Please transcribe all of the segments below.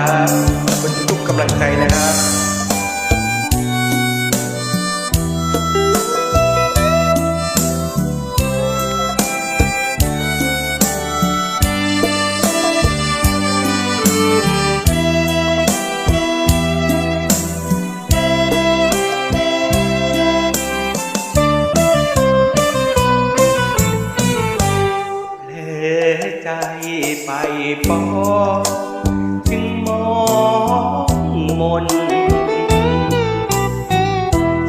นะครับขอบคุณทุกกำลังใจนะครับใจไปปอ ของมน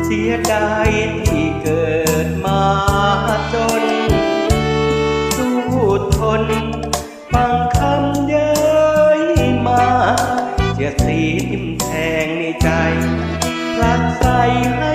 เสียดายที่เกิดมาจน สู้ทนฟังคำเย้ยมาเจะสีทิมแทงในใจรักใสให้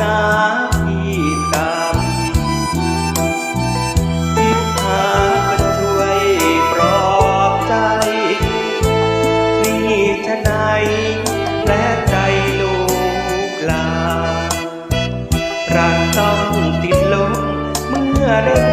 นาพี่ตามจิตหากันช่วยปลอบใจ นี่ชนายและใจลูกลารักต้องติดลมเมื่อได้